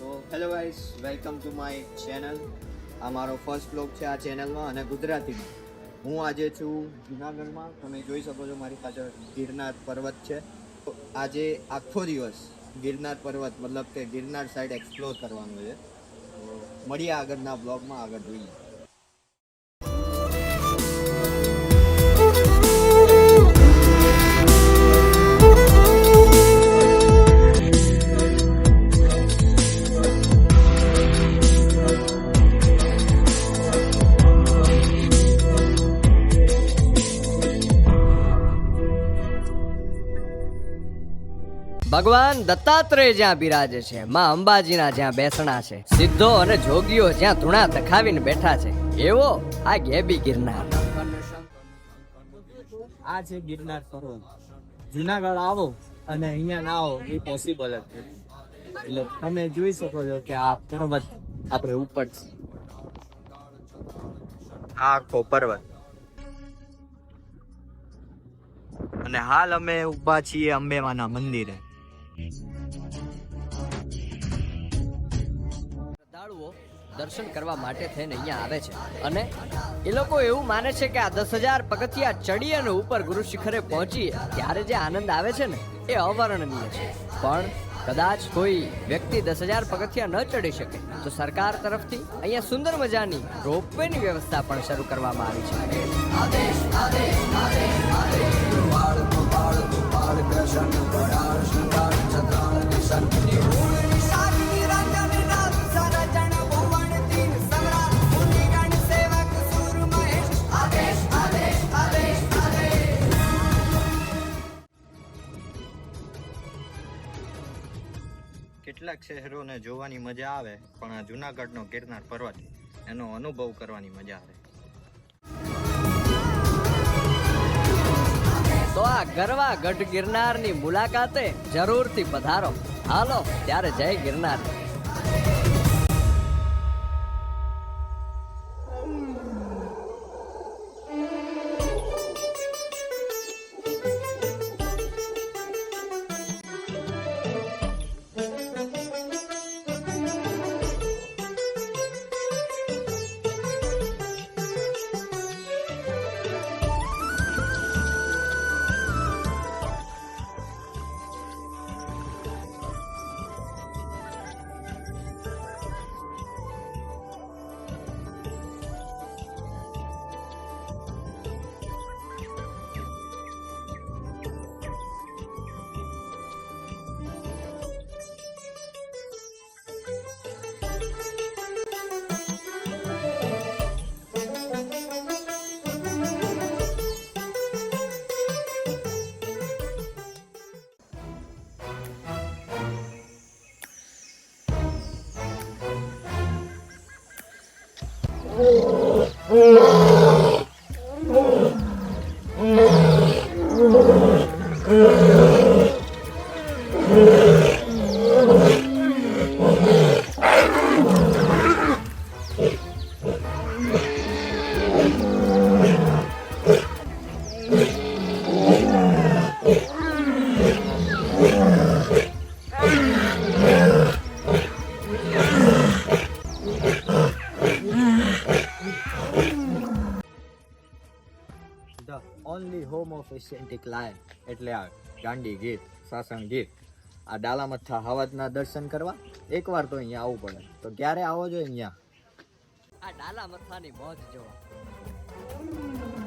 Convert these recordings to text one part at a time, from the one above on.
તો hello guys, welcome to my channel. આ મારો ફર્સ્ટ બ્લોગ છે આ ચેનલમાં અને ગુજરાતીમાં. હું આજે છું જુનાગઢમાં. તમે જોઈ શકો છો મારી પાછળ ગિરનાર પર્વત છે. તો આજે આખો દિવસ ગિરનાર પર્વત, મતલબ કે ગિરનાર સાઈડ એક્સપ્લોર કરવાનું છે. મળીએ આગળના બ્લોગમાં આગળ જોઈએ. ભગવાન દત્તાત્રેય જ્યાં બિરાજે છે, માં અંબાજીના જ્યાં બેસણા છે, સિદ્ધો અને જોગીઓ જ્યાં ધૂણા તખાવીને બેઠા છે, એવો આ ગેબી ગિરનાર. આ છે ગિરનાર પર્વત જુનાગઢ આવો અને અહીંયા ના આવો, એ પોસિબલ જ એટલે તમે જોઈ શકો છો કે આ પર્વત આપણે ઉપર છે. આ આખો પર્વત. અને હાલ અમે ઊભા છીએ અંબેમાના મંદિરે. શ્રદ્ધાળુઓ દર્શન કરવા માટે થઈને અહીંયા આવે છે. અને એ લોકો એવું માને છે કે આ દસ હજાર પગથિયા ચડી અને ઉપર ગુરુ શિખરે પહોંચી ત્યારે જે આનંદ આવે છે ને, એ અવર્ણનીય છે. પણ કદાચ કોઈ વ્યક્તિ દસ હજાર પગથિયા ન ચડી શકે, તો સરકાર તરફથી અહીંયા સુંદર મજાની રોપવેની વ્યવસ્થા પણ શરૂ કરવામાં આવી છે. કેટલાક શહેરોને જોવાની મજા આવે, પણ આ જૂનાગઢનો ગિરનાર પર્વત એનો અનુભવ કરવાની મજા આવે. તો આ ગરવા ગઢ ગિરનારની મુલાકાતે જરૂરથી પધારો. હાલો, ત્યારે જય Girnar. Mm-hmm. Home of Asiatic lion એટલે આ ગાંડી ગીત, સાસણ ગીત, આ ડાલામથા હવાજના દર્શન કરવા, એકવાર તો અહીંયા આવવું પડે. તો ક્યારે આવો જોઈએ અહીંયા? આ ડાલા મોજ જોવા.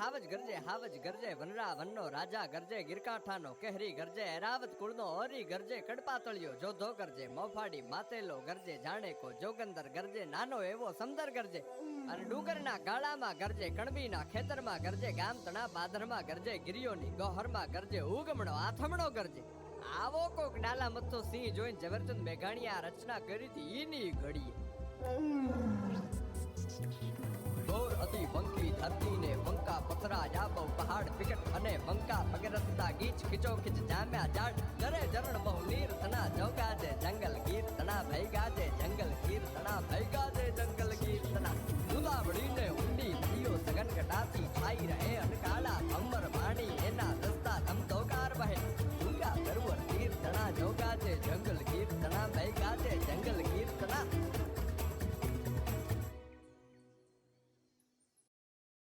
હાવજ ગરજે હાવજ ગરજે વનરા વનનો રાજા ગરજે ગિરકાંઠાનો કહેરી ગરજે એરાવત કુળનો હરી ગરજે કડપાતળિયો જોધો ગરજે મોફાડી માતેલો ગરજે જાણે કો જોગંદર ગરજે નાનો એવો સમદર ગરજે અને ડુંગરના ગાળામાં ગરજે કણબીના ખેતરમાં ગરજે ગામ તણા પાદરમાં ગરજે ગિરિયોની ગોહરમાં ગરજે ઉગમણો આથમણો ગરજે. આવો કોક ડાલા મથો સિંહ જોઈને ઝવેરચંદ મેઘાણીએ આ રચના કરી હતી ઈની ઘડીએ. ઘોર અતિ બંકી ધરતીને બંકા સસરા ડાબો પહાડ વિકટ અને બંકા પગે ગીચ ખીચો ખીચ જામ્યા જાટ જરે જરણ બહુ નીર તના જોગા જે જંગલ ગીર તના ભૈગા ગાજે, જંગલ ગીર તના ભૈગા ગાજે, જંગલ ગીર તના ઉદાવળીને ઊંડી નદીઓ સગન ઘટાતી છાઈ રહે અનકાળા અમર પાણી એના રસ્તા ધમધોકાર વહે. ડુંગા સરોવર કીર્તના જોગા છે જંગલ ગીર કીર્તના ભૈગા છે જંગલ ગીર કીર્તના